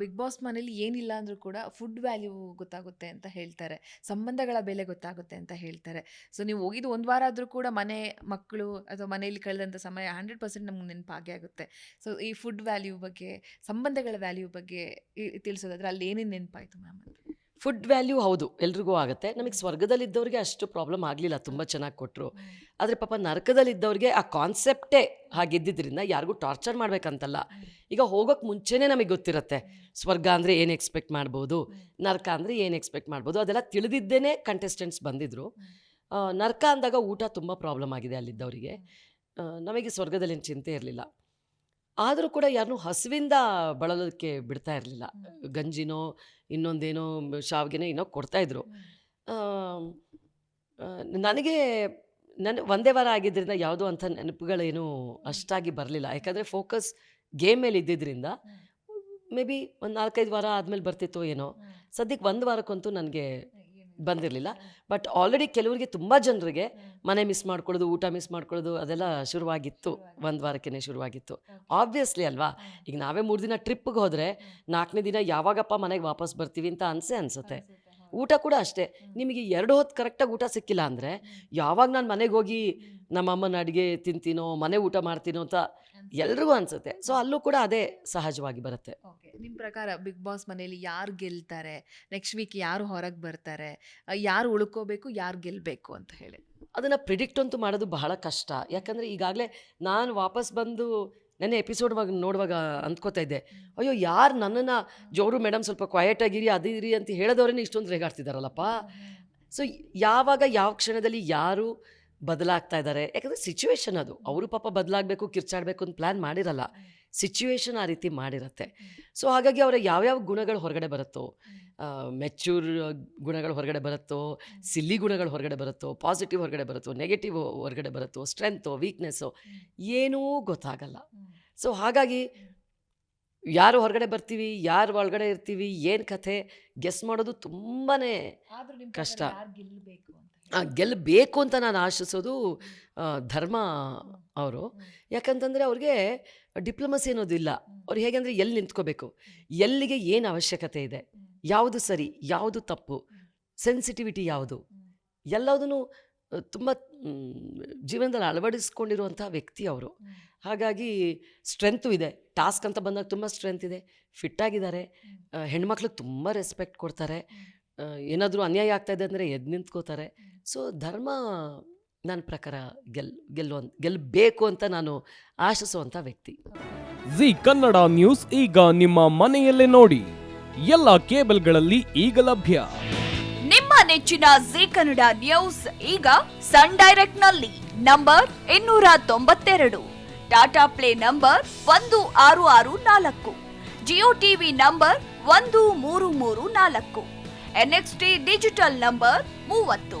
Big boss ಮನೇಲಿ ಏನಿಲ್ಲ ಅಂದರೂ ಕೂಡ ಫುಡ್ ವ್ಯಾಲ್ಯೂ ಗೊತ್ತಾಗುತ್ತೆ ಅಂತ ಹೇಳ್ತಾರೆ. ಸಂಬಂಧಗಳ ಬೆಲೆ ಗೊತ್ತಾಗುತ್ತೆ ಅಂತ ಹೇಳ್ತಾರೆ. ಸೊ ನೀವು ಹೋಗಿದ್ದು ಒಂದು ವಾರ ಆದರೂ ಕೂಡ ಮನೆ, ಮಕ್ಕಳು ಅಥವಾ ಮನೆಯಲ್ಲಿ ಕಳೆದಂಥ ಸಮಯ 100% ನಮ್ಗೆ ನೆನಪಾಗೇ ಆಗುತ್ತೆ. ಸೊ ಈ ಫುಡ್ ವ್ಯಾಲ್ಯೂ ಬಗ್ಗೆ, ಸಂಬಂಧಗಳ ವ್ಯಾಲ್ಯೂ ಬಗ್ಗೆ ತಿಳಿಸೋದಾದ್ರೆ ಅಲ್ಲಿ ಏನೇನು ನೆನಪಾಯಿತು ಮ್ಯಾಮ್? ಫುಡ್ ವ್ಯಾಲ್ಯೂ ಹೌದು ಎಲ್ರಿಗೂ ಆಗುತ್ತೆ. ನಮಗೆ ಸ್ವರ್ಗದಲ್ಲಿದ್ದವ್ರಿಗೆ ಅಷ್ಟು ಪ್ರಾಬ್ಲಮ್ ಆಗಲಿಲ್ಲ ತುಂಬ ಚೆನ್ನಾಗಿ ಕೊಟ್ಟರು. ಆದರೆ ಪಾಪ ನರಕದಲ್ಲಿದ್ದವ್ರಿಗೆ ಆ ಕಾನ್ಸೆಪ್ಟೇ ಹಾಗಿದ್ದಿದ್ರಿಂದ ಯಾರಿಗೂ ಟಾರ್ಚರ್ ಮಾಡಬೇಕಂತಲ್ಲ ಈಗ ಹೋಗೋಕ್ಕೆ ಮುಂಚೆನೇ ನಮಗೆ ಗೊತ್ತಿರುತ್ತೆ. ಸ್ವರ್ಗ ಅಂದರೆ ಏನು ಎಕ್ಸ್ಪೆಕ್ಟ್ ಮಾಡ್ಬೋದು, ನರಕ ಅಂದರೆ ಏನು ಎಕ್ಸ್ಪೆಕ್ಟ್ ಮಾಡ್ಬೋದು ಅದೆಲ್ಲ ತಿಳಿದಿದ್ದೇನೆ ಕಂಟೆಸ್ಟೆಂಟ್ಸ್ ಬಂದಿದ್ದರು. ನರಕ ಅಂದಾಗ ಊಟ ತುಂಬ ಪ್ರಾಬ್ಲಮ್ ಆಗಿದೆ ಅಲ್ಲಿದ್ದವರಿಗೆ. ನಮಗೆ ಸ್ವರ್ಗದಲ್ಲೇನು ಚಿಂತೆ ಇರಲಿಲ್ಲ. ಆದರೂ ಕೂಡ ಯಾರನ್ನೂ ಹಸುವಿಂದ ಬಳಲೋದಕ್ಕೆ ಬಿಡ್ತಾ ಇರಲಿಲ್ಲ. ಗಂಜಿನೋ ಇನ್ನೊಂದೇನೋ ಶಾವಿಗೆನೋ ಏನೋ ಕೊಡ್ತಾಯಿದ್ರು. ನನಗೆ ನನ್ನ ಒಂದೇ ವಾರ ಆಗಿದ್ದರಿಂದ ಯಾವುದೋ ಅಂಥ ನೆನಪುಗಳೇನು ಅಷ್ಟಾಗಿ ಬರಲಿಲ್ಲ. ಯಾಕಂದರೆ ಫೋಕಸ್ ಗೇಮ್ ಮೇಲೆ ಇದ್ದಿದ್ದರಿಂದ ಮೇ ಬಿ ಒಂದು 4, 5 ವಾರ ಆದಮೇಲೆ ಬರ್ತಿತ್ತೋ ಏನೋ. ಸದ್ಯಕ್ಕೆ ಒಂದು ವಾರಕ್ಕಂತೂ ನನಗೆ ಬಂದಿರಲಿಲ್ಲ. ಬಟ್ ಆಲ್ರೆಡಿ ಕೆಲವರಿಗೆ ತುಂಬ ಜನರಿಗೆ ಮನೆ ಮಿಸ್ ಮಾಡ್ಕೊಳ್ಳೋದು, ಊಟ ಮಿಸ್ ಮಾಡ್ಕೊಳ್ಳೋದು ಅದೆಲ್ಲ ಶುರುವಾಗಿತ್ತು. ಒಂದು ವಾರಕ್ಕೇ ಶುರುವಾಗಿತ್ತು. ಆಬ್ವಿಯಸ್ಲಿ ಅಲ್ವಾ? ಈಗ ನಾವೇ ಮೂರು ದಿನ ಟ್ರಿಪ್‌ಗೆ ಹೋದರೆ ನಾಲ್ಕನೇ ದಿನ ಯಾವಾಗಪ್ಪ ಮನೆಗೆ ವಾಪಸ್ ಬರ್ತೀವಿ ಅಂತ ಅನಿಸೇ ಅನಿಸುತ್ತೆ. ಊಟ ಕೂಡ ಅಷ್ಟೇ. ನಿಮಗೆ ಎರಡು ಹೊತ್ತು ಕರೆಕ್ಟಾಗಿ ಊಟ ಸಿಕ್ಕಿಲ್ಲ ಅಂದರೆ ಯಾವಾಗ ನಾನು ಮನೆಗೆ ಹೋಗಿ ನಮ್ಮ ಅಮ್ಮನ ಅಡುಗೆ ತಿಂತೀನೋ, ಮನೆ ಊಟ ಮಾಡ್ತೀನೋ ಅಂತ ಎಲ್ರಿಗೂ ಅನ್ಸುತ್ತೆ ಸೊ ಅಲ್ಲೂ ಕೂಡ ಅದೇ ಸಹಜವಾಗಿ ಬರುತ್ತೆ. ಓಕೆ. ನಿಮ್ಮ ಪ್ರಕಾರ ಬಿಗ್ ಬಾಸ್ ಮನೆಯಲ್ಲಿ ಯಾರು ಗೆಲ್ತಾರೆ? ನೆಕ್ಸ್ಟ್ ವೀಕ್ ಯಾರು ಹೊರಗೆ ಬರ್ತಾರೆ? ಯಾರು ಉಳ್ಕೋಬೇಕು, ಯಾರು ಗೆಲ್ಲಬೇಕು ಅಂತ ಹೇಳಿ? ಅದನ್ನು ಪ್ರಿಡಿಕ್ಟ್ ಅಂತೂ ಮಾಡೋದು ಬಹಳ ಕಷ್ಟ. ಯಾಕಂದರೆ ಈಗಾಗಲೇ ನಾನು ವಾಪಸ್ ಬಂದು ನೆನ್ನೆ ಎಪಿಸೋಡ್ ನೋಡುವಾಗ ಅಂದ್ಕೋತಾ ಇದ್ದೆ. ಅಯ್ಯೋ ಯಾರು ನನ್ನನ್ನು ಜೋರು ಮೇಡಮ್ ಸ್ವಲ್ಪ ಕ್ವಯಟಾಗಿರಿ ಆಗಿರಿ ಅದಿರಿ ಅಂತ ಹೇಳಿದವರೇ ಇಷ್ಟೊಂದು ರೇಗಾಡ್ತಿದ್ದಾರಲ್ಲಪ್ಪ. ಸೊ ಯಾವಾಗ ಯಾವ ಕ್ಷಣದಲ್ಲಿ ಯಾರು ಬದಲಾಗ್ತಾ ಇದ್ದಾರೆ. ಯಾಕಂದರೆ ಸಿಚುವೇಶನ್ ಅದು. ಅವರು ಪಾಪ ಬದಲಾಗಬೇಕು, ಕಿರ್ಚಾಡಬೇಕು ಅಂತ ಪ್ಲ್ಯಾನ್ ಮಾಡಿರಲ್ಲ. ಸಿಚುವೇಶನ್ ಆ ರೀತಿ ಮಾಡಿರುತ್ತೆ. ಸೊ ಹಾಗಾಗಿ ಅವರ ಯಾವ್ಯಾವ ಗುಣಗಳು ಹೊರಗಡೆ ಬರುತ್ತೋ, ಮೆಚ್ಯೂರ್ ಗುಣಗಳು ಹೊರಗಡೆ ಬರುತ್ತೋ, ಸಿಲ್ಲಿ ಗುಣಗಳು ಹೊರಗಡೆ ಬರುತ್ತೋ, ಪಾಸಿಟಿವ್ ಹೊರಗಡೆ ಬರುತ್ತೋ, ನೆಗೆಟಿವ್ ಹೊರಗಡೆ ಬರುತ್ತೋ, ಸ್ಟ್ರೆಂತೋ, ವೀಕ್ನೆಸ್ಸೋ ಏನೂ ಗೊತ್ತಾಗಲ್ಲ. ಸೊ ಹಾಗಾಗಿ ಯಾರು ಹೊರಗಡೆ ಬರ್ತೀವಿ, ಯಾರು ಒಳಗಡೆ ಇರ್ತೀವಿ, ಏನು ಕಥೆ ಗೆಸ್ ಮಾಡೋದು ತುಂಬಾ ಕಷ್ಟ. ಗೆಲ್ಲಬೇಕು ಅಂತ ನಾನು ಆಶಿಸೋದು ಧರ್ಮ ಅವರು. ಯಾಕಂತಂದರೆ ಅವ್ರಿಗೆ ಡಿಪ್ಲೊಮಸಿ ಅನ್ನೋದು ಇಲ್ಲ. ಅವ್ರು ಹೇಗೆ ಅಂದರೆ ಎಲ್ಲಿ ನಿಂತ್ಕೋಬೇಕು, ಎಲ್ಲಿಗೆ ಏನು ಅವಶ್ಯಕತೆ ಇದೆ, ಯಾವುದು ಸರಿ, ಯಾವುದು ತಪ್ಪು, ಸೆನ್ಸಿಟಿವಿಟಿ ಯಾವುದು, ಎಲ್ಲದನ್ನು ತುಂಬ ಜೀವನದಲ್ಲಿ ಅಳವಡಿಸ್ಕೊಂಡಿರುವಂಥ ವ್ಯಕ್ತಿ ಅವರು. ಹಾಗಾಗಿ ಸ್ಟ್ರೆಂತು ಇದೆ. ಟಾಸ್ಕ್ ಅಂತ ಬಂದಾಗ ತುಂಬ ಸ್ಟ್ರೆಂತ್ ಇದೆ. ಫಿಟ್ಟಾಗಿದ್ದಾರೆ. ಹೆಣ್ಮಕ್ಳಿಗೆ ತುಂಬ ರೆಸ್ಪೆಕ್ಟ್ ಕೊಡ್ತಾರೆ. ಏನಾದರೂ ಅನ್ಯಾಯ ಆಗ್ತಾಯಿದೆ ಅಂದರೆ ಎದ್ದು ನಿಂತ್ಕೋತಾರೆ. ಸೊ ಧರ್ಮ ನನ್ನ ಪ್ರಕಾರ ಗೆಲ್ ಗೆಲ್ಲುವಂತ ಗೆಲ್ಲಬೇಕು ಅಂತ ನಾನು ಆಶಿಸುವಂಥ ವ್ಯಕ್ತಿ. ಜಿ ಕನ್ನಡ ನ್ಯೂಸ್ ಈಗ ನಿಮ್ಮ ಮನೆಯಲ್ಲೇ ನೋಡಿ. ಎಲ್ಲ ಕೇಬಲ್ಗಳಲ್ಲಿ ಈಗ ಲಭ್ಯ. ನಿಮ್ಮ ನೆಚ್ಚಿನ ಜಿ ಕನ್ನಡ ನ್ಯೂಸ್ ಈಗ ಸನ್ ಡೈರೆಕ್ಟ್ನಲ್ಲಿ ನಂಬರ್ ಇನ್ನೂರ ತೊಂಬತ್ತೆರಡು ಟಾಟಾ ಪ್ಲೇ ನಂಬರ್ ಒಂದು ಆರು ಆರು ನಾಲ್ಕು ಜಿಯೋ ಟಿವಿ ನಂಬರ್ ಒಂದು ಮೂರು ಮೂರು ನಾಲ್ಕು ಎನ್ಎಕ್ಸ್ಟಿ ಡಿಜಿಟಲ್ ನಂಬರ್ ಮೂವತ್ತು